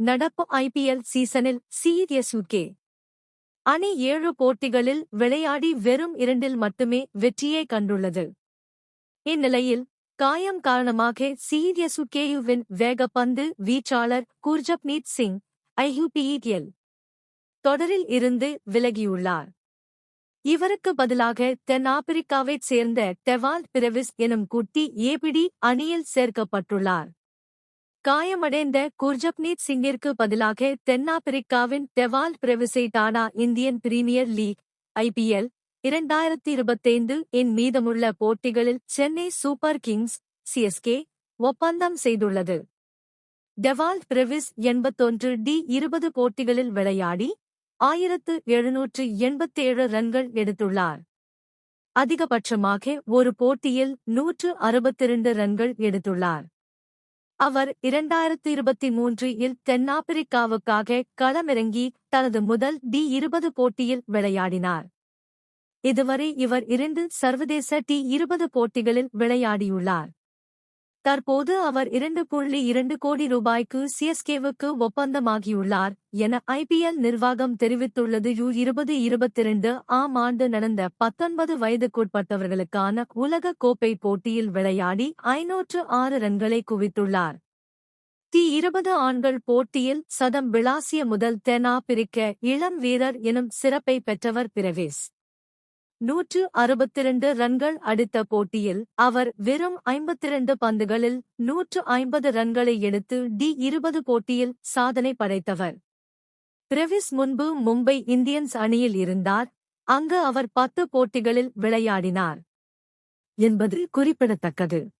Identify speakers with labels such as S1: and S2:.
S1: நடப்பு ஐபிஎல் சீசனில் சிஎஸ்யூகே அணி ஏழு போட்டிகளில் விளையாடி வெறும் இரண்டில் மட்டுமே வெற்றியை கண்டுள்ளது. இந்நிலையில் காயம் காரணமாக சிஎஸ்யூகேயுவின் வேகப்பந்து வீச்சாளர் குர்ஜப்னீத் சிங் ஐயூபிஇடிஎல் தொடரில் இருந்து விலகியுள்ளார். இவருக்கு பதிலாக தென்னாப்பிரிக்காவைச் சேர்ந்த டெவால் பிரவிஸ் எனும் குட்டி ஏபிடி அணியில் சேர்க்கப்பட்டுள்ளார். காயமடைந்த குர்ஜப்னீத் சிங்கிற்கு பதிலாக தென்னாப்பிரிக்காவின் Dewald பிரவிசை Tata Indian Premier League IPL இரண்டாயிரத்தி இருபத்தைந்து இன் மீதமுள்ள போட்டிகளில் சென்னை சூப்பர் கிங்ஸ் சிஎஸ்கே ஒப்பந்தம் செய்துள்ளது. டெவால் பிரவிஸ் எண்பத்தொன்று டி இருபது போட்டிகளில் விளையாடி ஆயிரத்து எழுநூற்று எண்பத்தேழு ரன்கள் எடுத்துள்ளார். அதிகபட்சமாக ஒரு போட்டியில் நூற்று அறுபத்திரண்டு ரன்கள் எடுத்துள்ளார். அவர் இரண்டாயிரத்து இருபத்தி மூன்று இல் தென்னாப்பிரிக்காவுக்காக களமிறங்கி தனது முதல் டி இருபது போட்டியில் விளையாடினார். இதுவரை இவர் இரண்டு சர்வதேச டி இருபது போட்டிகளில் விளையாடியுள்ளார். தற்போது அவர் இரண்டு புள்ளி இரண்டு கோடி ரூபாய்க்கு சிஎஸ்கேவுக்கு ஒப்பந்தமாகியுள்ளார் என ஐபிஎல் நிர்வாகம் தெரிவித்துள்ளது. யு இருபது இருபத்திரண்டு ஆம் ஆண்டு நடந்த பத்தொன்பது வயதுக்குட்பட்டவர்களுக்கான உலக கோப்பை போட்டியில் விளையாடி ஐநூற்று ஆறு ரன்களை குவித்துள்ளார். தி இருபது ஆண்கள் போட்டியில் சதம் விளாசிய முதல் தென்னாப்பிரிக்க இளம் வீரர் எனும் சிறப்பை பெற்றவர் பிரவேஸ் நூற்று அறுபத்திரண்டு ரன்கள் அடித்த போட்டியில் அவர் வெறும் ஐம்பத்திரண்டு பந்துகளில் நூற்று ஐம்பது ரன்களை எடுத்து டி இருபது போட்டியில் சாதனை படைத்தவர். பிரவிஸ் முன்பு மும்பை இந்தியன்ஸ் அணியில் இருந்தார். அங்கு அவர் பத்து போட்டிகளில் விளையாடினார். என்பது குறிப்பிடத்தக்கது.